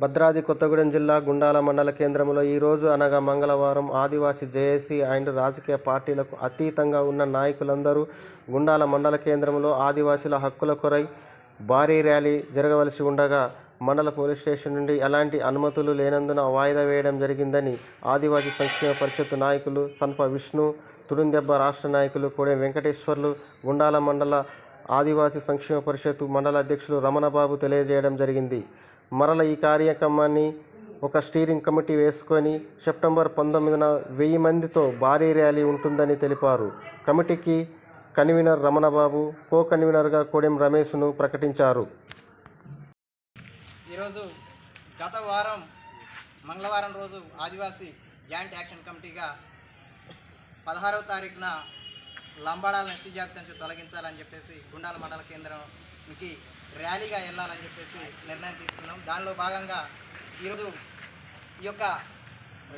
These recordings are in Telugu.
భద్రాద్రి కొత్తగూడెం జిల్లా గుండాల మండల కేంద్రంలో ఈరోజు అనగా మంగళవారం ఆదివాసీ జేఏసీ అండ్ రాజకీయ పార్టీలకు అతీతంగా ఉన్న నాయకులందరూ గుండాల మండల కేంద్రంలో ఆదివాసీల హక్కుల కొరై భారీ ర్యాలీ జరగవలసి ఉండగా మండల పోలీస్ స్టేషన్ నుండి ఎలాంటి అనుమతులు లేనందున వాయిదా వేయడం జరిగిందని ఆదివాసీ సంక్షేమ పరిషత్ నాయకులు సన్ప విష్ణు తుడుందెబ్బ రాష్ట్ర నాయకులు కోడెం వెంకటేశ్వర్లు గుండాల మండల ఆదివాసీ సంక్షేమ పరిషత్ మండల అధ్యక్షులు రమణబాబు తెలియజేయడం జరిగింది. మరల ఈ కార్యక్రమాన్ని ఒక స్టీరింగ్ కమిటీ వేసుకొని సెప్టెంబర్ పంతొమ్మిదిన వెయ్యి మందితో భారీ ర్యాలీ ఉంటుందని తెలిపారు. కమిటీకి కన్వీనర్ రమణబాబు కో కన్వీనర్గా కోడెం రమేష్ను ప్రకటించారు. ఈరోజు గత వారం మంగళవారం రోజు ఆదివాసీ జాయింట్ యాక్షన్ కమిటీగా పదహారవ తారీఖున లంబాడాల నష్టి జాబితా నుంచి తొలగించాలని చెప్పేసి గుండాల మండల కేంద్రం కేంద్రంకి ర్యాలీగా వెళ్ళాలని చెప్పేసి నిర్ణయం తీసుకున్నాం. దానిలో భాగంగా ఈరోజు ఈ యొక్క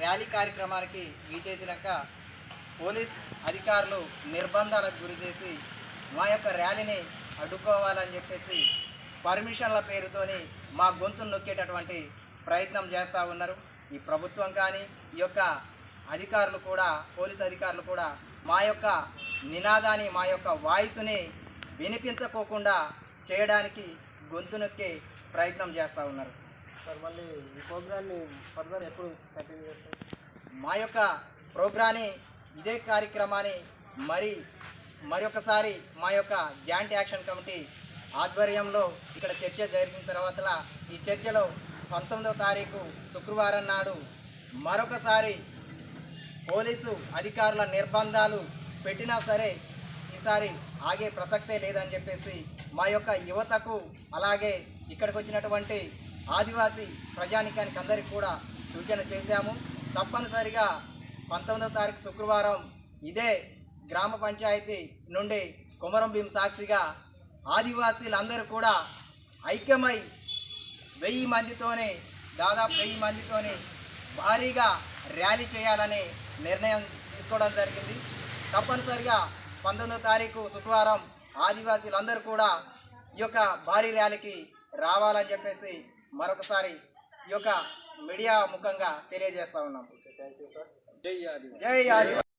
ర్యాలీ కార్యక్రమానికి వీచేసినాక పోలీస్ అధికారులు నిర్బంధాలకు గురి చేసి మా యొక్క ర్యాలీని అడ్డుకోవాలని చెప్పేసి పర్మిషన్ల పేరుతోని మా గొంతును నొక్కేటటువంటి ప్రయత్నం చేస్తూ ఉన్నారు. ఈ ప్రభుత్వం కానీ ఈ యొక్క అధికారులు కూడా పోలీస్ అధికారులు కూడా మా యొక్క నినాదాన్ని మా యొక్క వాయిస్ని వినిపించకోకుండా చేయడానికి గొంతు నొక్కే ప్రయత్నం చేస్తూ ఉన్నారు. సార్ మళ్ళీ ఈ ప్రోగ్రాన్ని ఫర్దర్ ఎప్పుడు కంటిన్యూ చేస్తారు? మా యొక్క ప్రోగ్రాన్ని ఇదే కార్యక్రమాన్ని మరి మరొకసారి మా యొక్క జాయింట్ యాక్షన్ కమిటీ ఆధ్వర్యంలో ఇక్కడ చర్చ జరిగిన తర్వాత ఈ చర్చలో పంతొమ్మిదవ తారీఖు శుక్రవారం నాడు మరొకసారి పోలీసు అధికారుల నిర్బంధాలు పెట్టినా సరే ఈసారి ఆగే ప్రసక్తే లేదని చెప్పేసి మా యొక్క యువతకు అలాగే ఇక్కడికి వచ్చినటువంటి ఆదివాసీ ప్రజానికానికి అందరికీ కూడా సూచన చేశాము. తప్పనిసరిగా పంతొమ్మిదవ తారీఖు శుక్రవారం ఇదే గ్రామ పంచాయతీ నుండి కుమరం భీం సాక్షిగా ఆదివాసీలందరూ కూడా ఐక్యమై వెయ్యి మందితోనే దాదాపు వెయ్యి మందితోనే భారీగా ర్యాలీ చేయాలని నిర్ణయం తీసుకోవడం జరిగింది. తప్పనిసరిగా పంతొమ్మిదో తారీఖు శుక్రవారం ఆదివాసీలందరూ కూడా ఈ యొక్క భారీ ర్యాలీకి రావాలని చెప్పేసి మరొకసారి ఈ యొక్క మీడియా ముఖంగా తెలియజేస్తా ఉన్నాం. జై ఆదివాసీ.